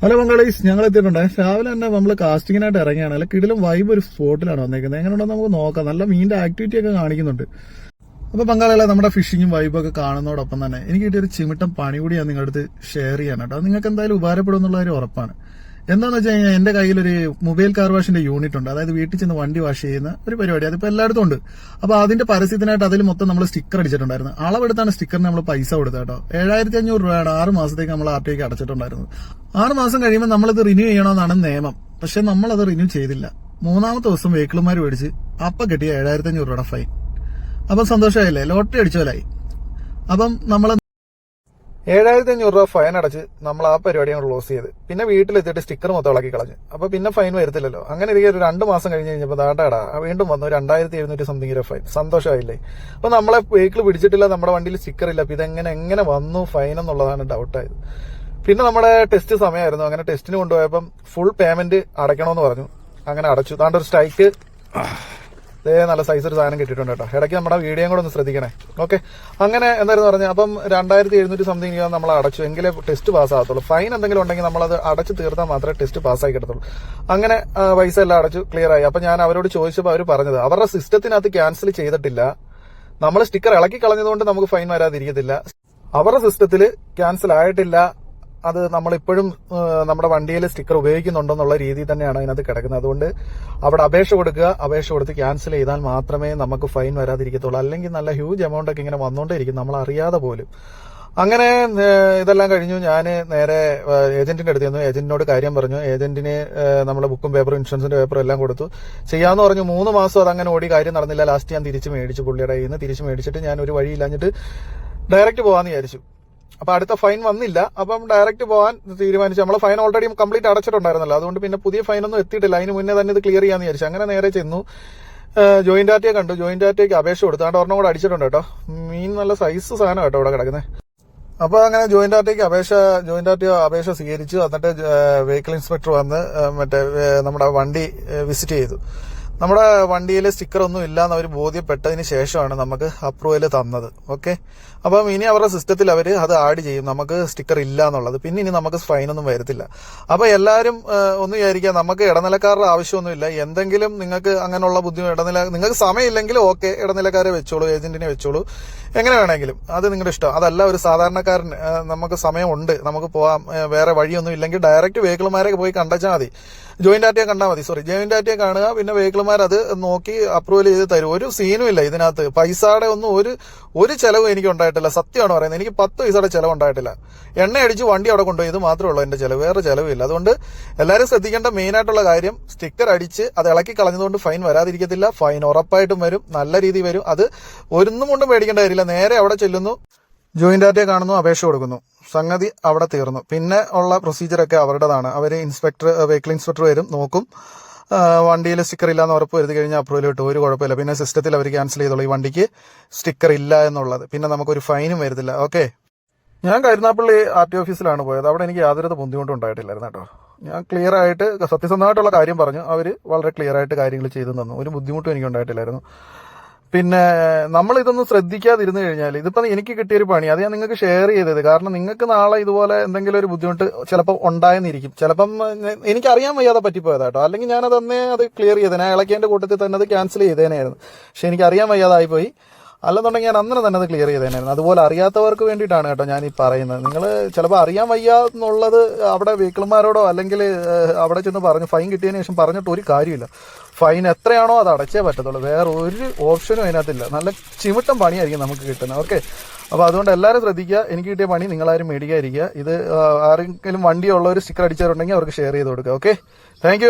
Hello Bengalis ഞങ്ങൾ എത്തിയിട്ടുണ്ട്. രാവിലെ തന്നെ നമ്മൾ കാസ്റ്റിങ്ങിനായിട്ട് ഇറങ്ങിയാണ്. അല്ല കിടിലും വൈബ് ഒരു സ്പോട്ടിലാണ് വന്നേക്കുന്നത്. എങ്ങനെയുണ്ടെന്ന് നമുക്ക് നോക്കാം. നല്ല മീനിന്റെ ആക്ടിവിറ്റി ഒക്കെ കാണിക്കുന്നുണ്ട്. അപ്പൊ ബംഗാളികളെ നമ്മുടെ ഫിഷിങ്ങും വൈബും ഒക്കെ കാണുന്നതോടൊപ്പം തന്നെ എനിക്ക് കിട്ടിയൊരു ചിമിട്ടം പണി കൂടി ഞാൻ നിങ്ങളുടെ അടുത്ത് ഷെയർ ചെയ്യാനായിട്ട് അത് നിങ്ങൾക്ക് എന്തായാലും ഉപകാരപ്പെടും എന്നുള്ള ഒരു ഉറപ്പാണ്. എന്താന്ന് വെച്ച് കഴിഞ്ഞാൽ എന്റെ കയ്യിൽ ഒരു മൊബൈൽ കാർ വാഷിന്റെ യൂണിറ്റ് ഉണ്ട്. അതായത് വീട്ടിൽ ചെന്ന് വണ്ടി വാഷ് ചെയ്യുന്ന ഒരു പരിപാടി. അതിപ്പോ എല്ലായിടത്തും ഉണ്ട്. അപ്പൊ അതിന്റെ പരസ്യത്തിനായിട്ട് അതിൽ മൊത്തം നമ്മൾ സ്റ്റിക്കർ അടിച്ചിട്ടുണ്ടായിരുന്നു. അളവെടുത്താണ് സ്റ്റിക്കറിന് നമ്മൾ പൈസ കൊടുത്തത് കേട്ടോ. ഏഴായിരത്തി അഞ്ഞൂറ് രൂപയാണ് ആറ് മാസത്തേക്ക് നമ്മൾ ആർ ടി ഐക്ക് അടച്ചിട്ടുണ്ടായിരുന്നത്. ആറ് മാസം കഴിയുമ്പോൾ നമ്മളിത് റിന്യൂ ചെയ്യണമെന്നാണ് നിയമം. പക്ഷെ അത് റിന്യൂ ചെയ്തില്ല. മൂന്നാമത്തെ ദിവസം വെഹിക്കിളുമാർ മേടിച്ച് അപ്പൊ കിട്ടിയ ഏഴായിരത്തി അഞ്ഞൂറ് രൂപയുടെ ഫൈൻ അപ്പം സന്തോഷമായില്ലേ? ലോട്ടറി അടിച്ചോലായി അപ്പം നമ്മൾ ഏഴായിരത്തി അഞ്ഞൂറ് രൂപ ഫൈൻ അടച്ച് നമ്മൾ ആ പരിപാടി അങ്ങ് ക്ലോസ് ചെയ്ത്. പിന്നെ വീട്ടിലെത്തിയിട്ട് സ്റ്റിക്കർ മൊത്തം ഇളക്കി കളഞ്ഞു. അപ്പൊ പിന്നെ ഫൈൻ വരത്തില്ലല്ലോ. അങ്ങനെ ഇരിക്കും ഒരു രണ്ട് മാസം കഴിഞ്ഞ് കഴിഞ്ഞപ്പോൾ ദാട്ടാടാ വീണ്ടും വന്നു. രണ്ടായിരത്തി എഴുന്നൂറ്റി സംതിങ് രൂപ ഫൈൻ സന്തോഷമായില്ലേ? അപ്പൊ നമ്മളെ വെഹിക്കിൾ പിടിച്ചിട്ടില്ല നമ്മുടെ വണ്ടിയിൽ സ്റ്റിക്കർ ഇല്ല. അപ്പൊ ഇതെങ്ങനെ എങ്ങനെ വന്നു ഫൈൻ എന്നുള്ളതാണ് ഡൗട്ടായത് പിന്നെ നമ്മുടെ ടെസ്റ്റ് സമയമായിരുന്നു അങ്ങനെ ടെസ്റ്റിന് കൊണ്ടുപോയപ്പം ഫുൾ പേയ്മെന്റ് അടയ്ക്കണമെന്ന് പറഞ്ഞു. അങ്ങനെ അടച്ചു. താണ്ടൊരു സ്ട്രൈക്ക് ഇതേ നല്ല സൈസ് ഒരു സാധനം കിട്ടിയിട്ടുണ്ട് കേട്ടോ. ഇടയ്ക്ക് നമ്മുടെ വീഡിയോ കൂടെ ഒന്ന് ശ്രദ്ധിക്കണേ. ഓക്കെ അങ്ങനെ എന്തായിരുന്നു പറഞ്ഞാൽ അപ്പം രണ്ടായിരത്തി എഴുന്നൂറ്റി സംതിങ് നമ്മൾ അടച്ചു. എങ്കിലേ ടെസ്റ്റ് പാസ് ആകത്തുള്ളൂ. ഫൈൻ എന്തെങ്കിലും ഉണ്ടെങ്കിൽ നമ്മളത് അടച്ചു തീർത്താൽ മാത്രമേ ടെസ്റ്റ് പാസ്സായി കിട്ടത്തുള്ളൂ. അങ്ങനെ പൈസ എല്ലാം അടച്ചു ക്ലിയർ ആയി. അപ്പം ഞാൻ അവരോട് ചോദിച്ചപ്പോൾ അവർ പറഞ്ഞത് അവരുടെ സിസ്റ്റത്തിനകത്ത് ക്യാൻസൽ ചെയ്തിട്ടില്ല. നമ്മൾ സ്റ്റിക്കർ ഇളക്കി കളഞ്ഞതുകൊണ്ട് നമുക്ക് ഫൈൻ വരാതിരിക്കത്തില്ല. അവരുടെ സിസ്റ്റത്തിൽ ക്യാൻസൽ ആയിട്ടില്ല. അത് നമ്മളിപ്പോഴും നമ്മുടെ വണ്ടിയിൽ സ്റ്റിക്കർ ഉപയോഗിക്കുന്നുണ്ടെന്നുള്ള രീതിയിൽ തന്നെയാണ് അതിനകത്ത് കിടക്കുന്നത്. അതുകൊണ്ട് അവിടെ അപേക്ഷ കൊടുക്കുക അപേക്ഷ കൊടുത്ത് ക്യാൻസൽ ചെയ്താൽ മാത്രമേ നമുക്ക് ഫൈൻ വരാതിരിക്കത്തുള്ളൂ. അല്ലെങ്കിൽ നല്ല ഹ്യൂജ് എമൗണ്ട് ഒക്കെ ഇങ്ങനെ വന്നുകൊണ്ടേയിരിക്കും നമ്മൾ അറിയാതെ പോലും. അങ്ങനെ ഇതെല്ലാം കഴിഞ്ഞു. ഞാൻ നേരെ ഏജന്റിന്റെ അടുത്ത് ചെന്നു. ഏജന്റിനോട് കാര്യം പറഞ്ഞു. ഏജന്റിന് നമ്മുടെ ബുക്കും പേപ്പറും ഇൻഷുറൻസിന്റെ പേപ്പറും എല്ലാം കൊടുത്തു. ചെയ്യാന്ന് പറഞ്ഞു. മൂന്ന് മാസം അതങ്ങനെ ഓടി കാര്യം നടന്നില്ല. ലാസ്റ്റ് ഞാൻ തിരിച്ച് മേടിച്ചു. പുള്ളിയുടെ കയ്യിൽ നിന്ന് തിരിച്ച് മേടിച്ചിട്ട് ഞാൻ ഒരു വഴിയില്ലാഞ്ഞിട്ട് ഡയറക്റ്റ് പോകാമെന്ന് വിചാരിച്ചു. അപ്പൊ അടുത്ത ഫൈൻ വന്നില്ല. അപ്പം ഡയറക്റ്റ് പോകാൻ തീരുമാനിച്ചു. നമ്മൾ ഫൈൻ ഓൾറെഡി കംപ്ലീറ്റ് അടച്ചിട്ടുണ്ടായിരുന്നല്ലോ. അതുകൊണ്ട് പിന്നെ പുതിയ ഫൈനൊന്നും എത്തിയിട്ടില്ല. അതിന് മുന്നേ തന്നെ ഇത് ക്ലിയർ ചെയ്യാന്ന് വിചാരിച്ചു. അങ്ങനെ നേരെ ചെന്നു. ജോയിന്റ് ആർട്ടിയെ കണ്ടു. ജോയിന്റ് ആർട്ടിക്ക് അപേക്ഷ കൊടുത്തു. അതുകൊണ്ട് ഒരെണ്ണം കൂടെ അടിച്ചിട്ടുണ്ട് കേട്ടോ. മീൻ നല്ല സൈസ് സാധനം കേട്ടോ ഇവിടെ കിടക്കുന്നത് അപ്പോൾ അങ്ങനെ ജോയിന്റ് ആർട്ടിക്ക് അപേക്ഷ ജോയിന്റ് ആർട്ടി അപേക്ഷ സ്വീകരിച്ചു. എന്നിട്ട് വെഹിക്കിൾ ഇൻസ്പെക്ടർ വന്ന് മറ്റേ നമ്മുടെ വണ്ടി വിസിറ്റ് ചെയ്തു. നമ്മുടെ വണ്ടിയിൽ സ്റ്റിക്കർ ഒന്നും ഇല്ല എന്ന് അവർ ബോധ്യപ്പെട്ടതിന് ശേഷമാണ് നമുക്ക് അപ്രൂവൽ തന്നത്. ഓക്കെ അപ്പം ഇനി അവരുടെ സിസ്റ്റത്തിൽ അവർ അത് ആഡ് ചെയ്യും. നമുക്ക് സ്റ്റിക്കർ ഇല്ല എന്നുള്ളത് പിന്നെ ഇനി നമുക്ക് ഫൈനൊന്നും വരത്തില്ല. അപ്പം എല്ലാവരും ഒന്ന് വിചാരിക്കുക നമുക്ക് ഇടനിലക്കാരുടെ ആവശ്യമൊന്നുമില്ല. എന്തെങ്കിലും നിങ്ങൾക്ക് അങ്ങനെയുള്ള ബുദ്ധിമുട്ട് ഇടനില നിങ്ങൾക്ക് സമയമില്ലെങ്കിൽ ഓക്കെ ഇടനിലക്കാരെ വെച്ചോളൂ ഏജന്റിനെ വെച്ചോളൂ. എങ്ങനെ വേണമെങ്കിലും. അത് നിങ്ങളുടെ ഇഷ്ടം. അതല്ല ഒരു സാധാരണക്കാരൻ നമുക്ക് സമയമുണ്ട്. നമുക്ക് പോവാം. വേറെ വഴിയൊന്നും ഇല്ലെങ്കിൽ ഡയറക്റ്റ് വെഹിക്കിൾമാരെ പോയി കണ്ടാൽ മതി. ജോയിന്റ് ആറ്റിയെ കണ്ടാൽ മതി. സോറി ജോയിന്റ് ആറ്റിയെ കാണുക പിന്നെ വെഹിക്കിൾമാർ അത് നോക്കി അപ്രൂവൽ ചെയ്ത് തരും. ഒരു സീനും ഇല്ല ഇതിനകത്ത്. പൈസയുടെ ഒന്നും ഒരു ഒരു ചെലവും എനിക്ക് ഉണ്ടായിട്ടില്ല. സത്യമാണ് പറയുന്നത്. എനിക്ക് പത്ത് പൈസയുടെ ചെലവ് ഉണ്ടായിട്ടില്ല. എണ്ണ അടിച്ച് വണ്ടി അവിടെ കൊണ്ടുപോയി. ഇത് മാത്രമേ ഉള്ളൂ എന്റെ ചെലവ്. വേറെ ചെലവില്ല അതുകൊണ്ട് എല്ലാവരും ശ്രദ്ധിക്കേണ്ട മെയിൻ ആയിട്ടുള്ള കാര്യം സ്റ്റിക്കർ അടിച്ച് അത് ഇളക്കി കളഞ്ഞതുകൊണ്ട് ഫൈൻ വരാതിരിക്കത്തില്ല. ഫൈൻ ഉറപ്പായിട്ടും വരും. നല്ല രീതിയിൽ വരും. അത് ഒന്നും കൊണ്ടും പേടിക്കേണ്ട നേരെ അവിടെ ചെല്ലുന്നു. ജോയിന്റ് ആർട്ടിയെ കാണുന്നു അപേക്ഷ കൊടുക്കുന്നു. സംഗതി അവിടെ തീർന്നു. പിന്നെ ഉള്ള പ്രൊസീജിയറൊക്കെ അവരുടേതാണ്. അവർ ഇൻസ്പെക്ടർ വെഹിക്കിൾ ഇൻസ്പെക്ടർ വരും നോക്കും. വണ്ടിയിൽ സ്റ്റിക്കർ ഇല്ല എന്ന് ഉറപ്പ് വരുത്തി കഴിഞ്ഞാൽ അപ്രൂവൽ കിട്ടും. ഒരു കുഴപ്പമില്ല. പിന്നെ സിസ്റ്റത്തിൽ അവർ ക്യാൻസൽ ചെയ്തോളൂ ഈ വണ്ടിക്ക് സ്റ്റിക്കർ ഇല്ല എന്നുള്ളത്. പിന്നെ നമുക്കൊരു ഫൈനും വരുന്നില്ല ഓക്കെ ഞാൻ കരുനാപ്പള്ളി ആർ ടി ഓഫീസിലാണ് പോയത്. അവിടെ എനിക്ക് യാതൊരു ബുദ്ധിമുട്ടും ഉണ്ടായിട്ടില്ലായിരുന്നു കേട്ടോ. ഞാൻ ക്ലിയർ ആയിട്ട് സത്യസന്ധമായിട്ടുള്ള കാര്യം പറഞ്ഞു. അവർ വളരെ ക്ലിയർ ആയിട്ട് കാര്യങ്ങൾ ചെയ്തു തന്നു. ഒരു ബുദ്ധിമുട്ടും എനിക്ക് ഉണ്ടായിട്ടില്ലായിരുന്നു പിന്നെ നമ്മൾ ഇതൊന്നും ശ്രദ്ധിക്കാതിരുന്നു കഴിഞ്ഞാൽ ഇതിപ്പോ എനിക്ക് കിട്ടിയൊരു പണി അത് ഞാൻ നിങ്ങൾക്ക് ഷെയർ ചെയ്തത്. കാരണം നിങ്ങൾക്ക് നാളെ ഇതുപോലെ എന്തെങ്കിലും ഒരു ബുദ്ധിമുട്ട് ചിലപ്പോൾ ഉണ്ടായെന്നിരിക്കും. ചിലപ്പം എനിക്ക് എനിക്കറിയാൻ വയ്യാതെ പറ്റിപ്പോയതാ കേട്ടോ അല്ലെങ്കിൽ ഞാനത് അന്നേ അത് ക്ലിയർ ചെയ്തേനെ. ഞാൻ ഇളക്കിയതിന്റെ കൂട്ടത്തിൽ തന്നെ അത് ക്യാൻസൽ ചെയ്തേനായിരുന്നു പക്ഷെ എനിക്ക് അറിയാൻ വയ്യാതായി പോയി അല്ലെന്നുണ്ടെങ്കിൽ ഞാൻ അന്നേരം തന്നെ അത് ക്ലിയർ ചെയ്തേനായിരുന്നു. അതുപോലെ അറിയാത്തവർക്ക് വേണ്ടിയിട്ടാണ് കേട്ടോ ഞാൻ ഈ പറയുന്നത്. നിങ്ങൾ ചിലപ്പോൾ അറിയാൻ വയ്യ എന്നുള്ളത് അവിടെ വെഹിക്കിൾമാരോടോ അല്ലെങ്കിൽ അവിടെ ചെന്ന് പറഞ്ഞു ഫൈൻ കിട്ടിയതിന് ശേഷം പറഞ്ഞിട്ട് ഒരു കാര്യമില്ല. ഫൈൻ എത്രയാണോ അത് അടച്ചേ പറ്റത്തുള്ളൂ. വേറെ ഒരു ഓപ്ഷനും അതിനകത്തില്ല. നല്ല ചിമിട്ടം പണിയായിരിക്കും നമുക്ക് കിട്ടുന്നത്. ഓക്കെ അപ്പോൾ അതുകൊണ്ട് എല്ലാവരും ശ്രദ്ധിക്കുക. എനിക്ക് കിട്ടിയ പണി നിങ്ങളാരും മേടിക്കാതിരിക്കുക. ഇത് ആരെങ്കിലും വണ്ടിയുള്ളവർ സ്റ്റിക്കർ അടിച്ചവരുണ്ടെങ്കിൽ അവർക്ക് ഷെയർ ചെയ്ത് കൊടുക്കുക. Okay thank